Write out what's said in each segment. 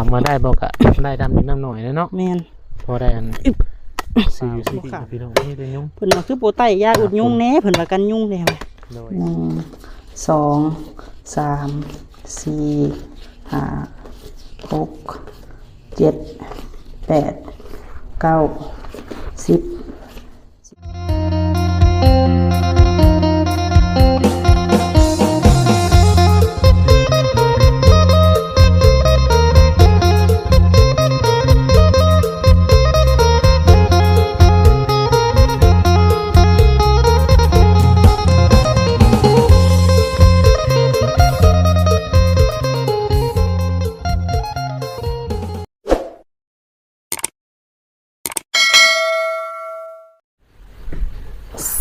ามมาได้บอกอะได้ดำนิดน้ำหน่อยนะเนาะแม่นพอได้อันซีอยู่ซีดีพี่น้องนี่เป็นยุ่งเพิ่นว่าคือโปไตยาอุดยุงแหน่เพิ่นว่ากันยุงแหน่ว่ะโดยหนึ่งสองสามสี่ห้าหกเจ็ดแปดเก้าสิบ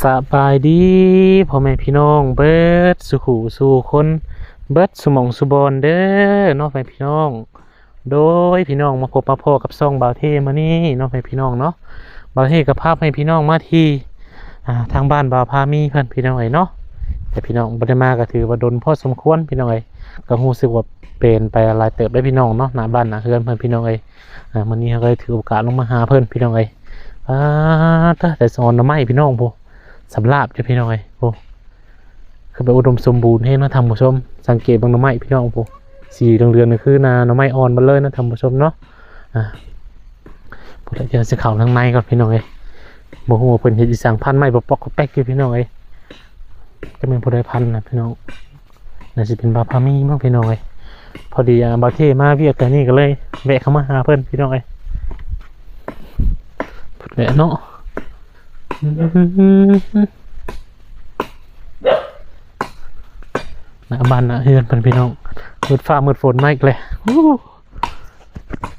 สบายดีพ่อแม่พี่น้องเบิดสุขูสู่คนเบิดสมองสุบอนเด้อน้องแม่พี่น้อง โดยพี่น้องมาพบมาพอกับซ่องบาวเทมานี่น้องแม่พี่น้องเนาะบาวเทกับภาพให้พี่น้องมาที่ทางบ้านบาวพามีเพิ่อนพี่น้องเอ้ยเนาะแต่พี่น้องบ่ได้มาก็ถือว่าดนพ่อสมควรพี่น้องเอ้ยก็รู้สึกว่าเป็นไปหลายเติบได้พี่น้องเนาะหน้าบ้านหน้าเฮือนเพิ่อนพี่น้องเอ้ยอ่ามื้อนี้เราก็เลยถือโอกาสลงมาหาเพิ่อนพี่น้องเอ้ยอ่าแต่สอนน่อไม้พี่น้องพู สำราบจ้ะพี่น้องเอ้ยโอ้คือแบบอุดมสมบูรณ์ให้นะท่านผู้ชม สังเกตบางหน่อไม้พี่น้องพูสีเหลืองๆนี่คือนาหน่อไม้อ่อนมาเลยนะท่านผู้ชมเนาะอ่าพูดแล้วเดี๋ยวจะเข้าทางในก่อนพี่น้องเอ้ยบ่ฮู้ว่าเพิ่นเฮ็ดอีสังพันไม้บ่ปอกก็แป๊กอยู่พี่น้องเอ้ยจะเป็นผู้ใดพันนะพี่น้องน่าสิเป็นบาพามีมั้งพี่น้องเอ้ยพอดีอ่าบาเทมาเวียกแต่นี่ก็เลยแวะเข้ามาหาเพิ่นพี่น้องเอ้ยพูดแวะเนาะ หน้าบ้านหน้าเฮือนเป็นพี่น้องมืดฟ้ามืดฝนมาอีกเลยฮู้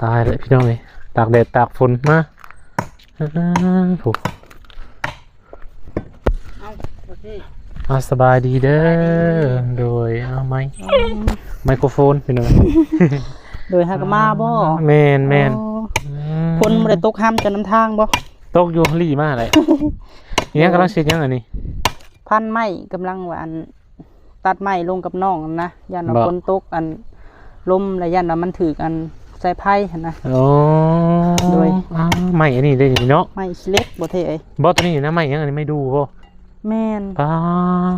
ตายเลยพี่น้องเลยตากแดดตากฝนมาอ่าโถูกเอาโอเคอาสบายดีเด้อ โดยเอาไม้ไมโครโฟนพี่น้องโดยฮากามาบ่แมนแมนอ๋อคนบ่ได้ตกห้ามจะนำทางบ่ ตกอยู่รี่มากเลยนี่ยังกำลังเช็ดยังอันนี้ พันไม้กำลังว่าอันตัดไม้ลงกับน้องนั่นนะยันว่าบ่ฝนตกอันลมและยันว่ามันถือกันใส่ไผ่หั่นนะโอ้โดยอ้าวไม่อันนี้ได้นี่เนาะไม้สิเล็กบ่เท่เอ้ยบอตัวนี้นะไม่ยังอันนี้ไม่ดูพ่แม่นป้า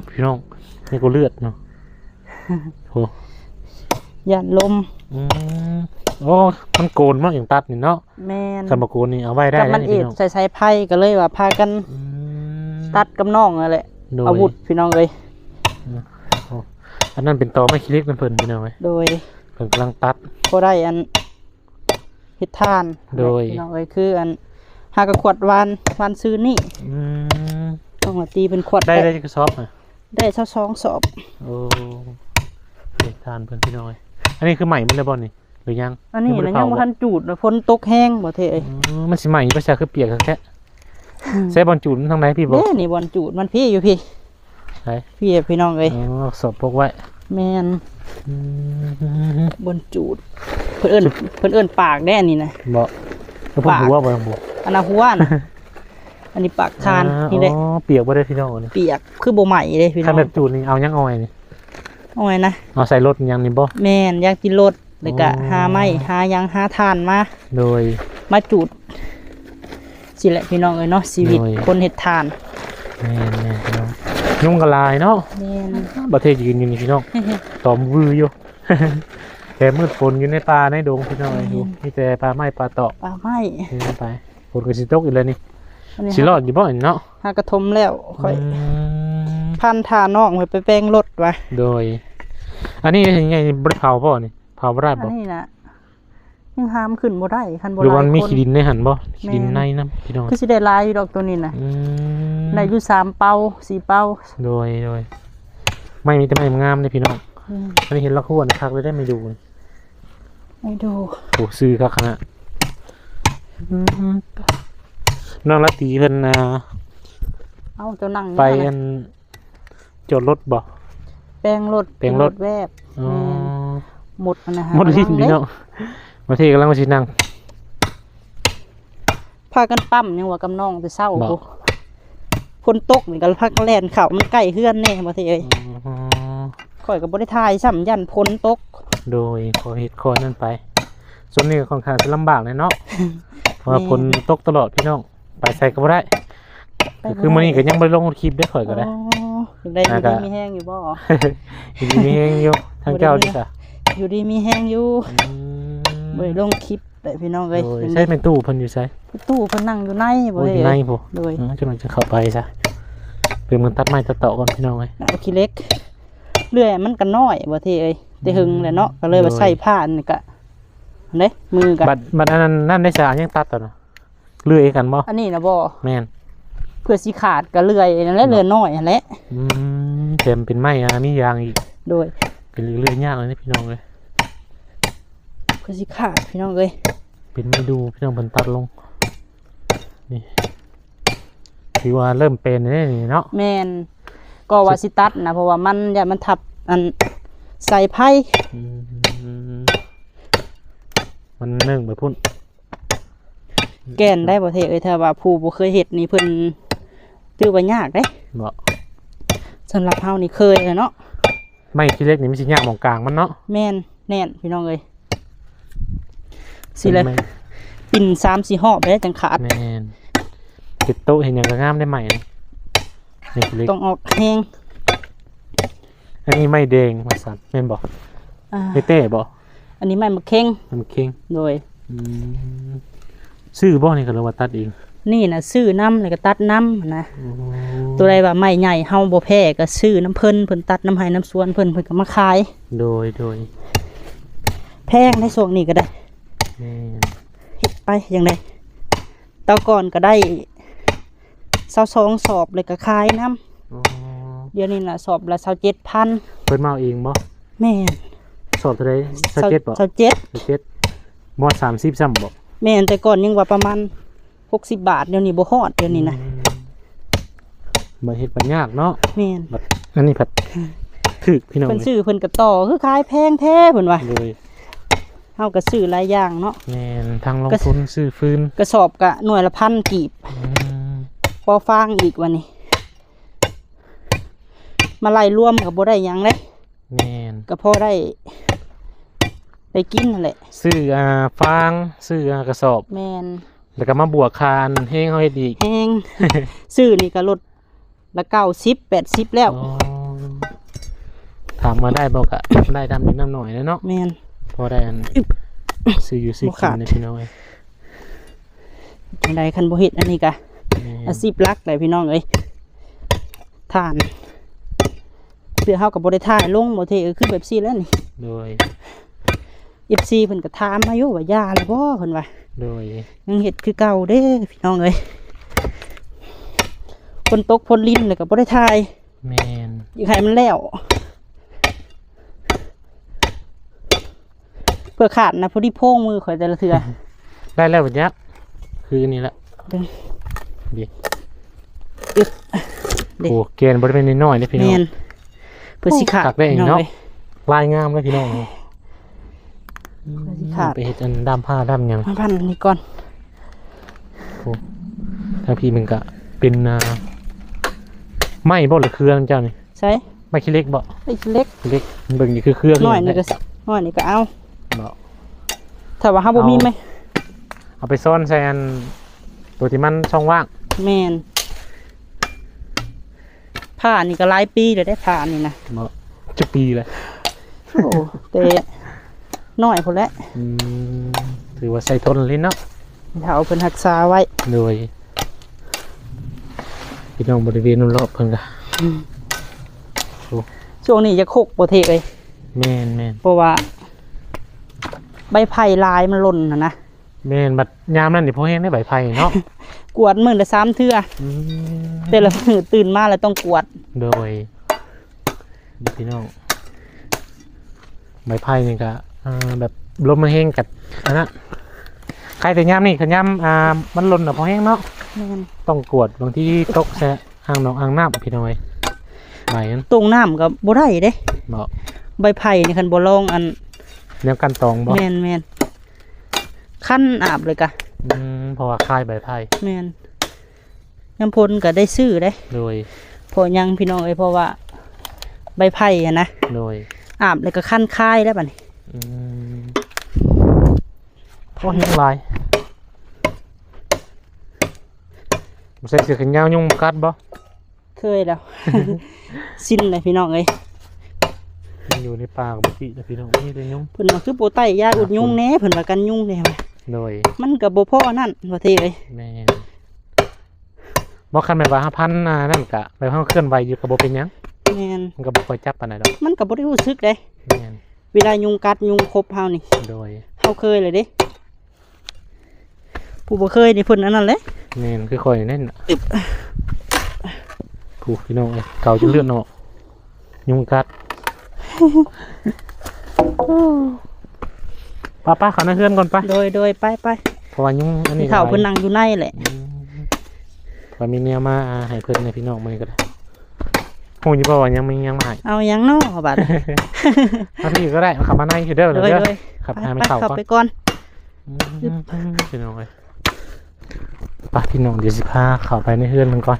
พี่น้องนี่ก็เลือดเนาะโอ้ยันลมอืม โอ้มันโกนมากอย่างตัดนี่เนาะแม่นคันมาโกนนี่เอาไว้ได้กับแล้วมันนี่เอ็พี่ดน้องใส่ใส่ไผ่ก็เลยว่าพากันอืมตัดกับน้องนั่นแหละโดยอาวุธพี่น้องเอ้ยอันนั้นเป็นตอไม่คิเล็กนั่นเพิ่นพี่น้องเว้ยโดยเพิ่นกำลังตัดบ่ได้อันเฮ็ดทานโดย พี่น้องเอ้ยคืออันหากระขวดวานวานซื้อนี่อืมต้องมาตีเป็นขวดได้แปะได้กระสอบอะได้เท่าสองสอบ โอ้เด็ดทานเพิ่นพี่น้องเว้ยอันนี้คือใหม่มันเลยบ่นี่ หรือยังอันนี้บ่นะได้ยังบ่เผาทันจูดเลยฝนตกแห้งบ่เท่เอ้ยอืมมันสิใหม่ภาษาคือเปียกแค่ใส่บอลจูนทางไหนพี่บ่เด้นี่บอลจูดมันพี่อยู่พี่ไหนพี่พี่น้องเอ้ยอ๋อสอบพกไว้แม่นอืมบอลจูด เพิ่นเอิ้นเพิ่นเอิ้นปากแด้อันนี่นะบ่แล้วผมปากหัวบ่บ่อันน่ะหัวน่ะอันนี้ปากทานนี่เด้อ๋อเปียกบ่ได้พี่น้องนี่เปียกคือบ่ใหม่เด้พี่น้ถ้าองแบบจูนนี่เอายังเอาไว้นี่เอาไว้นะเอาใส่รถยังนี่บ่แม่นอยากกินรถ แล้วก็อ๋อหาไม้หาหยังหาทานมาโดยมาจูดสิแหละพี่น้องเอ้ยเนาะชีวิตโอ้ยคนเฮ็ดทานแม่นแม่นพี่น้องยุ่งกะลายเนาะแม่นประเทศยืนอยู่นี่พี่น้องตอมวืออยู่ แต่มืดฝนอยู่ในป่าในดงพี่น้องไอ้ดูมีแต่ปลาไม้ปลาเตาะปลาไม้นี่ไปฝนก็สิตกอีกแล้วนี่อันนี้สิรอดอยู่บ่นี่เนาะหากระทมแล้วค่อยอืมพันทาน้องไปไปแป้งรถวะโดย อันนี้ยังไงบ่ได้เผาบ่นี่ เผาบ่ได้อับ่นนี้นะยังหามขึ้นบ่ได้คันบ่หรือว่าหลายมันมีคนขี้ดินในหันบ่ขี้ดินแม่นในนํพี่น้องคือสิได้หลายอยู่ดอกตัวนี้นะอืมได้อยู่สามเป้าสี่เป้าโดยโดยไม่มีแต่ไม่งามเลยพี่น้องอืมอันนี้เห็นละขวนคักเลยได้ไม่ดูนี่ให้ดู โอ้ซื้อคักขนาดอืมน้องละตีเพิ่นอ่าเอาเจ้านั่งอยู่ไปนั่อันน่ะนจดรถบ่ แป้งรถแป้งรถ แวบอ๋อแม่น หมดมันนะฮะหมดลิ้นพี่น้องมาที่กำลังมาชินั่งพากันปั้มยังว่ากับน้องแต่เศร้าบ่โอ้คนตกนี่ก็พักแล่นเข้ามันใกล้เฮือนแน่บ่สิเอ้ยอ๋อข่อยก็บ่ได้ทายซ้ำยันพ้นตก โดยขอเฮ็ดขอนั่นไป ส่วนนี้ก็ค่อนข้างจะลำบากเลยเนาะเพราะว่าฝนตกตลอดพี่น้อง ไปใส่ก็บ่ได้ไปคือมื้อนี้ก็ยังบ่ได้ลงคลิปได้ข่อยก็ได้อ๋อยังได้อยู่แล้วก็ดีมีแห้งอยู่บ่อยู่ดีมีแฮงอยู่ทางเจ้าดีกว่า อยู่ดีมีแห้งอยู่อืมบ่ได้ลงคลิปได้พี่น้องเอ้ยโดยใช่เป็นตู้เพิ่นอยู่ไสตู้เพิ่นนั่งอยู่ในบ่โอ้ยได้อยู่ในเอ้ยพุโดยอืมกำลังจะเข้าไปซะเป็นมันตัดไม้ตัดต่อก่อนพี่น้องเอ้ยเอาขี้เล็กเลื่อยมันก็น้อยบ่เท่เอ้ยแต่หึงแหละเนาะก็เลยว่าโดยใส่ผ้านี่ก็อันเด้มือก็บัดบัดอันนั้นนั่นได้สารยังตัดต่อเนาะเลื่อยกันบ่อันนี้นะบ่แม่นเพื่อสิขาดก็เลื่อยนั่นแหละเลื่อยน้อยนั่นแหละอืมเต็มเป็นไม้อะมียางอีกโดย เป็นเรื่อยๆยากเลยนะพี่น้องเลยเพื่อสิขาดพี่น้องเอ้ยเป็นไม่ดูพี่น้องเพิ่นตัดลงนี่ถือว่าเริ่มเป็นนี่นี่เนาะแม่นก็ว่าสิตัดนะเพราะว่ามันอย่ามันทับอันใส่ไผ่อืมมันเนื่องไปพุ่น แก่นได้บ่เท่เอ้ยถ้าว่าผู้บ่เคยเฮ็ดนี่เพิ่นถือว่ายากเด้บ่สำหรับเฮานี่เคยเลยเนาะ ไม่ที่เล็กนี่มันสิยากหมองกลางมันเนาะแม่นแน่นพี่น้องเอ้ยสิเลยป็นไม้ปิ่น3 4หอบได้จังขาดแม่นเก็บโต๊ะเห็นอย่างก็งามได้ใหม่นะนี่คือเล็กต้องออกแฮงอันนี้ไม่แดงมาสั่นแม่นบ่อ่าไม่เต้บ่อันนี้ไม้มะเข็งมันเค็งโดยอืมซื้อบ่นี่ก็เลยว่าตัดเอง นี่น่ะซื้อน้ำแล้วก็ตัดน้ำนะโอ้ตัวใดว่าไม้ใหญ่เฮาบ่แพ้ก็ซื้อน้ำเพิ่นเพิ่นตัดน้ำให้น้ำสวนเพิ่นเพิ่นก็มาขาย โดยโดยแพงในส่วนนี้ก็ได้แม่นเฮ็ดไปอย่างไดเตาก่อนก็ได้เซาสองสอบเลยก็ขายน้อ๋อำเดี๋ยวนี้น่ะสอบละเซาเจ็ดพันเพิ่นมาเอาเองบ่แม่นสอบเท่าไดสเก็ตบ่เซาเจ็ดสเก็ตมอด30ซ้ำบ่แม่นแต่ก่อนยังว่าประมาณ หกสิบบาทเดี๋ยวนี้บ่ฮอดเดี๋ยวนี้นะบ่เฮ็ดบ่ยากเนาะแม่นบัดอันนี้ผัดถึกพี่น้องเพิ่นซื้อเพิ่นก็ต่อคือขายแพงแท้เพิ่นว่าโดยเฮาก็ซื้อหลายอย่างเนาะแม่นทางลงทุนซื้อฟืนกระสอบก็หน่วยละพันกีบอืมพอฟางอีกวันนี้ มาไล่รวมกับบ่ได้หยังเลยแม่นก็พอได้ได้กินนั่นแหละซื้ออ่าฟางซื้ออ่ากระสอบแมน แล้วก็มาบวกคานเฮงเฮาเฮ็ดอีกแห้งซื้อนี่ก็ลดละเก้าสิบแปดสิบแล้ว อ๋อถามมาได้บอกอะ ได้ดำนิดน้ำหน่อยนะเนาะแมน พอได้อันซื้ออยู่ซื้อบ่กิขาด นนะพี่น้องเอ้ยจังใดคันบ่เฮ็ดอันนี้ก็แม่อาชีพหลักเลยพี่น้องเอ้ยทานเพื่อเฮากับบ่ได้ถ่ายลงบ่เทเออคือแบบซี่แล้วนี่ โดย FC เพิ่นก็ถามมาอยู่ว่ายาแล้วบ่เพิ่นว่าโดยยังเห็ดคือเก่าเด้พี่น้องเอ้ยคนตกพนลิ้นเลยก็บ่ได้ทายแมนอยากให้มันแล้วเพื่อขาดนะพอดีโพ่งมือข่อยแต่ละเทือได้แล้วบัดยักษ์คือนี่แหละเด้อดีอึ๊บเด้โอ้เกณฑ์บริเวณน้อยๆเลยพี่แมน้องนเพื่อสิขาดขาดได้อีกพี่น้องเนาะเอ้ยลายงามเลยพี่น้อง เพื่อสิขาดไปเห็ดอันดำผ้าดำหยังมาพันนี่ก่อนทางพี่มึงกะเป็นอ่าไม้บ่หรือเครื่องเจ้านี่ใช่ไม้ขี้เล็กบ่ไอ้เล็กเล็กเบิ่งนี่คือเครื่องน้อยนี่นี่ก็น้อยนี่ก็เอาบ่ถ้าว่าเฮาบ่มีไหมเอาไปซ่อนใส่อันตัวที่มันช่องว่างแมนผ้านี่ก็หลายปีแล้วได้ผ้านี่นะบ่จะปีเลยโอ้แต่ น้อยพุ่นแหละอืมถือว่าใส่ทนลิ้นเนาะถ้าเอาเพิ่นรักษาไว้โดยพี่น้องบริเวณรอบๆเพิ่นกะช่วงนี้จะโคกโปรเทกเลยแม่นแม่นเพราะว่า ใบไผ่ลายมันหล่นนะนะแม่นบัดยามนั้นนี่พอแห้งได้ใบไผ่เนาะกวดมือละสามเทื่ออืมแต่ละมือตื่นมาแล้วต้องกวดโดยนี่พี่น้องใบไผ่นี่ก็อ่า แบบลมมันแห้งกัดอันนั้นใครแต่ยามนี่ขยามอ่ามันหล่นอะพอแห้งเนาะแม่นต้องกวดบางที่ตกแซะอ่างหนองอ่างน้ำพี่น้อยใบนั้นตรงน้ำกับบ่ได้เด้บอกใบไผ่นี่คันบ่ลองอันแนวกันตองบอกแมนแมนขั้นอาบเลยกะอืมเพราะว่าคายใบไผ่แมนน้ำพลก็ได้ซื้อได้โดยเพอยังพี่น้องเอ้ยเพราะว่าใบไผ่อะนะโดยอาบเลยก็ขั้นคายได้ป่ะนี่อืม โอ้ยยุงลายบ่ใส่เสื้อแขนยาวยุงกัดบ่เคยแล้ว สิ้นเลยพี่น้องเอ้ยมันอยู่ในป่ากับพี่แต่พี่น้องนี่แต่ยุงเพิ่นว่าคือโปรไตยาอุดยุงแหน่เพิ่นว่ากันยุงแหน่ว่ะโดยมันก็บ่พอนั่นว่าเท่เอ้ยแม่นบ่คันแบบว่าพันอ่านั่นกะแบบเฮาเคลื่อนไหวอยู่ก็บ่เป็นหยังแม่นมันก็บ่ค่อยจับปานใดดอกมันก็บ่ได้รู้สึกเด้แม่น เวลายุงกัดยุงครบเฮานี่โดยเฮาเคยเลยเด้ผู้บ่เคยนี่เพิ่นอันนั้นแหละแม่นคือค่อยเน่นน่ะอึบผู้พี่น้องเอ้ยเก่าจนเลือดออกยุงกัดป้าป้าเขาในเฮือนก่อนไปโดยโดยไปไปเพราะว่ายุงอันนี้นี่เฒ่าหลยเพิ่นนั่งอยู่ในแหละ อืมพอมีแนวมาอ่าให้เพิ่นในพี่น้องมื้อนี้ก็ได้ ฮู้อยู่บ่ว่ายังมียังมาให้เอาหยังเนาะบัดมาพี่ก็ได้มาขับมาในคือเด้อโดเด้ยอโดยขับไปให้ไปมันเข้าเข้าก่อนไปก่อนอืมพี่น้องเอ้ยไป้าพี่น้องเดี๋ยวสิพาเข้าไปในเฮือนมันก่อน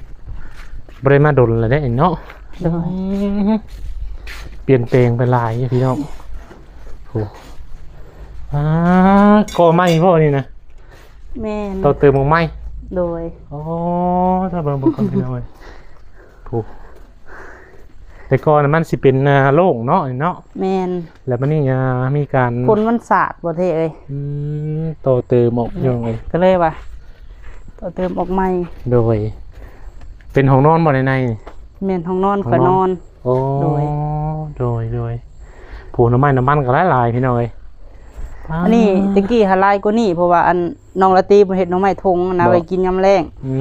บ่ได้มาดนเลยได้เนาะโดยเปลี่ยนแปลงไปหลายอยู่พี่น้องโอ้อ่าก่อไม้พ่อนี่นะแม่นต่อเติมของไม้โดยอ๋อถ้าเบิ่งเบิ่งก่อนพี่น้องเอ้ยโอ้ แต่ก่อนน่ะมันสิเป็นอ่าโล่งเนาะนี่เนาะแม่นแล้วมันนี่อ่ามีการคนมันสาดบ่เท่เอ้ยอืมต่อเติมออกยังไงก็เลยว่าต่อเติมออกใหม่โดย เป็นห้องนอนบ่ในในนี่ แม่นห้องนอนห้องข่อยนนออน น โอ้โดย โดยโดยผูน้ำมันน้ำมันก็หลายๆพี่น้องเอ้ยอันนี้ตะกี้หาลายกว่านี้เพราะว่าอันน้องละตีบ่เฮ็ดหน้องไม้ทงนะบ่ไว้กินยามแรงอื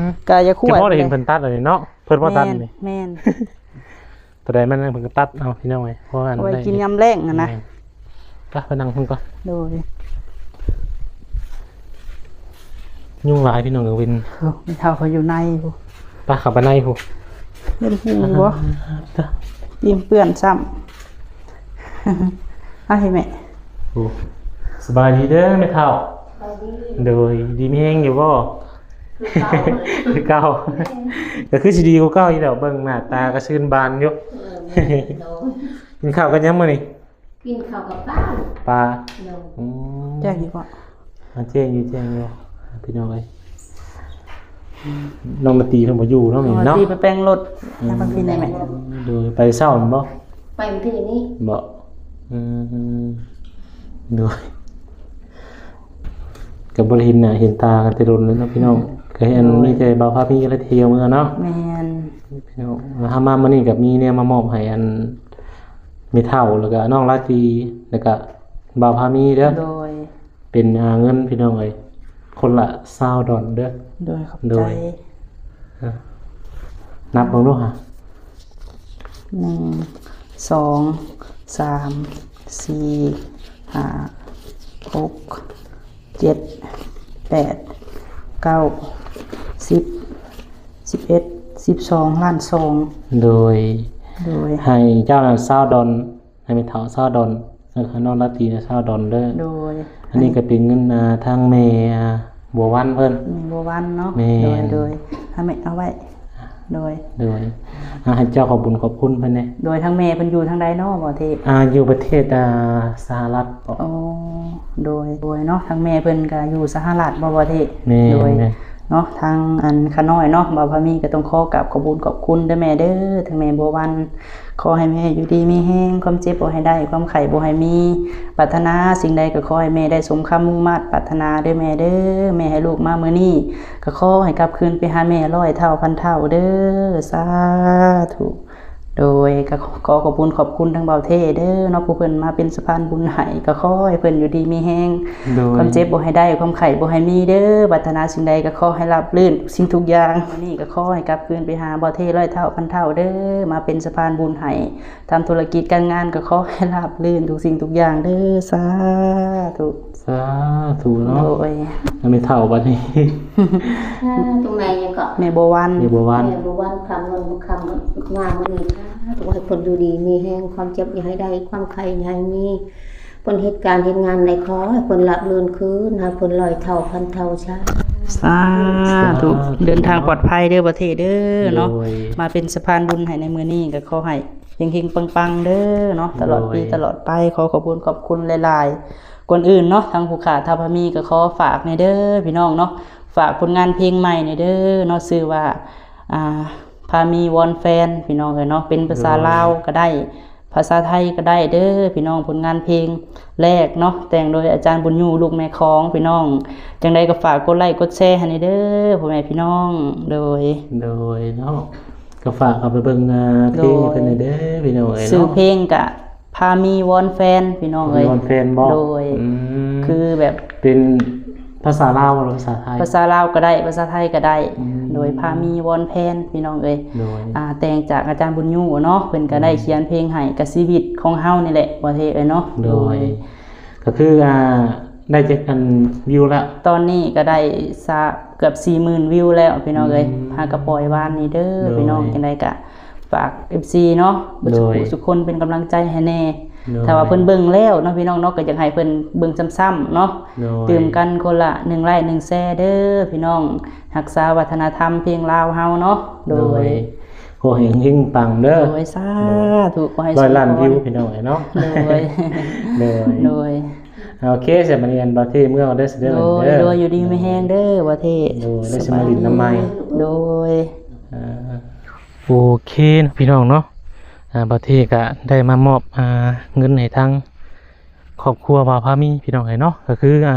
มก็จะคั่เฉวพาะได้เห็นเพิ่นตัดเลยเนาะเพิ่นว่าตัดแม่นนี่แม่น แต่ใดมันเพิ่นก็ตัดเอาพี่น้องเอ้ยเพราะว่าอันเอาไว้ได้กินยามแรงอะนะไปไปนั่งเพิ่นก่อนโดยยุ่งหลายพี่น้องเอ้ยวินโอ้มีเท่าเขาอยู่ในพูไปขับไปในผู้เล่นหูบ่ยิ้มเปื้อนซ้ำเอาให้แม่ผู้สบายดีเด้อแม่เฒ่าโดยดีมีแฮงอยู่บ่ คือเก่าก็คือสิดีกว่าเก่าอยู่แล้วเบิ่งหน้าตาก็ชื่นบานอยู่กินข้าวกันยังมื้อนี้กินข้าวกับป้าปลาเดี๋ยวอืมแจ้งอีกบ่อ่าแจ้งอยู่แจ้งอยู่พี่น้องเอ้ยน้องมาตีเพิ่นบ่อยู่เนาะแม่เอาเนาะตีไปแปลงรถให้มันพี่ได้แม่โดยไปเช้านั่นบ่ไปวันที่นี้บ่อืมโดยกับบริเห็นน่ะเห็นตากันแต่โดนเลยเนาะพี่น้อง ก็เห็นมีแต่บ่าวพาพี่และเที่ยวเมืองเนาะแม่นพี่น้องถ้ามามื้อนี้ก็มีเนี่ยมามอบให้อันมีเท่าแล้วก็น้องราตรีแล้วก็บ่าวพามีเด้อโดย เป็นอ่าเงินพี่น้องเอ้ยคนละ20ดอลเด้อโดยขอบโดใจยนับเบิ่งดูฮะหนึ่งสองสามสี่ห้าหกเจ็ดแปดเก้า สิบสิบเอ็ดสิบสองล้านสองโดย โดย ให้เจ้าน่ะ20ดอลให้มีเท่า20ดอลแล้วก็น้องราตรีน่ะ20ดอลเด้อโดย อันนี้ก็เป็นเงินอ่าทางแม่อ่าบัววันเพิ่นมีบัววันเนาะแม่โดยนโดยให้แม่เอาไว้ โดย โดยอ่าให้เจ้าขอบคุญขอบคุณเพิ่นแหน่โดยทั้งแม่เป็นอยู่ทางใดเนาะบ่เทพอ่าอยู่ประเทศอ่าสหรัฐบ่อ๋อโดยโดยเนาะทั้งแม่เพิ่นก็อยู่สหรัฐบ่บ่เทพแม่โดยแม่ เนาะทางอันขาน้อยเนาะบ่าวพามีก็ต้องขอกับขอบุญขอบคุณเด้อแม่เด้อทางแม่บัววันขอให้แม่อยู่ดีมีแห้งความเจ็บบ่ให้ได้ ความไข่บ่ให้มีปรารถนาสิ่งใดก็ขอให้แม่ได้สมคำมุ่งมั่นปรารถนาเด้อแม่เด้อแม่ให้ลูกมามื้อนี้ก็ขอให้กลับคืนไปหาแม่ร้อยเท่าพันเท่าเด้อสาธุ โดยก็ขอขอบคุณขอบคุณทั้งเบาเท่เด้อเนาะผู้เพิ่นมาเป็นสะพานบุญให้ก็ขอให้เพิ่นอยู่ดีมีแห้งโดยความเจ็บบ่ให้ได้ความไข้บ่ให้มีเด้อบัตนาสิ่งใดก็ขอให้รับลื่นสิ่งทุกอย่างวันนี้ก็ขอให้กลับคืนไปหาบ่เทร้อยเท่าพันเท่าเด้อมาเป็นสะพานบุญให้ทำธุรกิจการงานก็ขอให้รับลื่นทุกสิ่งทุกอย่างเด้อสาธุสาธุเนาะโดยแล้วไม่เท่าบัดนี้ตรงไหนยังก็แม่บัววันมีบัววันแม่รู้วันคำเงินคำงานมันนี่ ตัวให้คนดูดี มีแห้งความเจ็บอย่าให้ได้ ความไข้อย่าให้มีผลเหตุการณ์เหตุงานในขอให้ผลละเลือนคืนหาผลลอยเท่าพันเท่าช้าสาธุเดินทางปลอดภัยเด้อประเทศเด้อเนาะโดยมาเป็นสะพานบุญให้ในมื้อนี้ก็ขอให้เฮงๆปังๆเด้อเนาะตลอดปีโดยตลอดไปขอขอบคุณขอบคุณหลายๆก่อนอื่นเนาะทางผู้ขาทาพามีก็ขอฝากในเด้อพี่น้องเนาะฝากผลงานเพลงใหม่ในเด้อเนาะชื่อว่าอ่า พามีวอนแฟนพี่น้องเอ้ยเนาะเป็นภาษาลาวก็ได้ ภาษาไทยก็ได้เด้อพี่น้องผลงานเพลงแรกเนาะแต่งโดยอาจารย์บุญยูลูกแม่คองพี่น้อง จังใดก็ฝากกดไลค์กดแชร์ให้ในเด้อพ่อแม่พี่น้องโดย โดยเนาะก็ฝากเอาไปเบิ่งอ่าเพลงให้เพิ่นหน่อยเด้อพี่น้องเอ้ยซื้อเนาะเพลงกะพามีวอนแฟนพี่น้องเอ้ยมีวันแฟนบ่โดยอืมคือแบบเป็น ภาษาลาวหรือภาษาไทย ภาษาลาวก็ได้ภาษาไทยก็ได้อืมโดยพามีวอนแพนพี่น้องเอ้ยโดยอ่าแต่งจากอาจารย์บุญยูเนาะเพิ่นก็ได้เขียนเพลงให้กับชีวิตของเฮานี่แหละว่าเทเอ้ยเนาะโดย ก็คืออ่าได้เจ็ดอันวิวละตอนนี้ก็ได้ซะเกือบ40,000วิวแล้วพี่น้องเอ้ยอืมหากระปล่อยวานนี่เด้อโดยพี่น้องจังไดก็ฝาก FC เนาะบ่โดสุยขสุขคนเป็นกำลังใจให้แน่โดย ถ้าว่าเพิ่นเบิ่งแล้วเนาะพี่น้องเนาะก็อยากให้เพิ่นเบิ่งซ้ำๆเนาะโดยตื่มกันคนละ1ไลค์1แชร์เด้อพี่น้องรักษาวัฒนธรรมเพลงลาวเฮาเนาะโดโดยยขอให้เฮงๆปังเด้อโดยสาธุขอให้ร้อยล้านสุขภวิพวพี่น้องเอ้ยเนาะโดยโดยโดยโอเคเสร็จมาเรียนบาที่เมื่อเอาได้เสด็จโดยเด้อโดยอยู่ดีไม่แห้งเด้อว่าเทศโดยได้สมารินน้ำไม้โดยอ่าโอเคนะพี่น้องเนาะ บางทีก็ได้มามอบเงินให้ทางครอบครัวบาพามีพี่น้องเอ้ยเนาะก็คืออ่า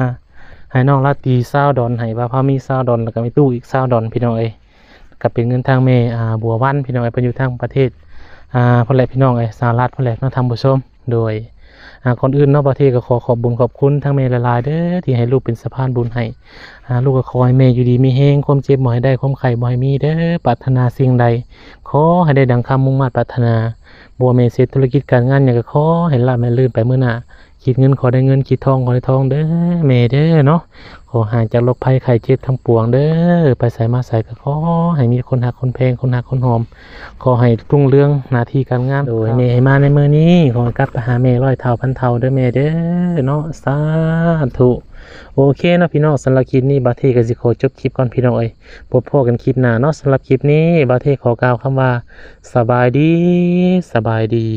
ให้น้องลาตรีซาวดอนให้บาพามีซาวดอนแล้วก็มีตู้อีกซาวดอนพี่น้องเอ้ก็เป็นเงินทางเมอ่าบัววันพี่น้องเอ้เพิ่นอยู่ทางประเทศอ่าพ่อแหละพี่น้องเอ้สารัฐพ่อแหละเนาะทำผู้ชมโดย ก่อนอื่นเนาะประเทศก็ขอขอบบุญขอบคุณทั้งเมย์ละลายเด้อที่ให้ลูกเป็นสะพานบุญให้ลูกก็ขอให้เมย์อยู่ดีมีแห้งความเจ็บบ่อยได้ความไข่บ่อยมีเด้อปรารถนาสิ่งใด ขอให้ได้ดังคำมุ่งมั่นปรารถนาบัวเมย์เสร็จธุรกิจการงานอย่างก็ขอให้ลาบแม่ลื่นไปเมื่อหน้า คิดเงินขอได้เงินคิดทองขอได้ทองเด้อเมเด้อเนาะขอห่างจากโรคภัยไข้เจ็บทั้งปวงเด้อไปใส่มาใส่ก็ขอให้มีคนหักคนเพลงคนหักคนหอม ขอให้รุ่งเรืองหน้าที่การงานโดยเมย์ให้มาในมือนี้ขอกลับไปหาเมย์ร้อยเท่าพันเท่าเด้อเมเด้อเนาะสาธุโอเคเนาะพี่น้องสำหรับคลิปนี้บาเทก็สิขอจบคลิปก่อนพี่น้องเอ้ยพบพอกันคลิปหน้าเนาะสำหรับคลิปนี้บาเทขอกล่าวคำว่า สบายดี สบายดี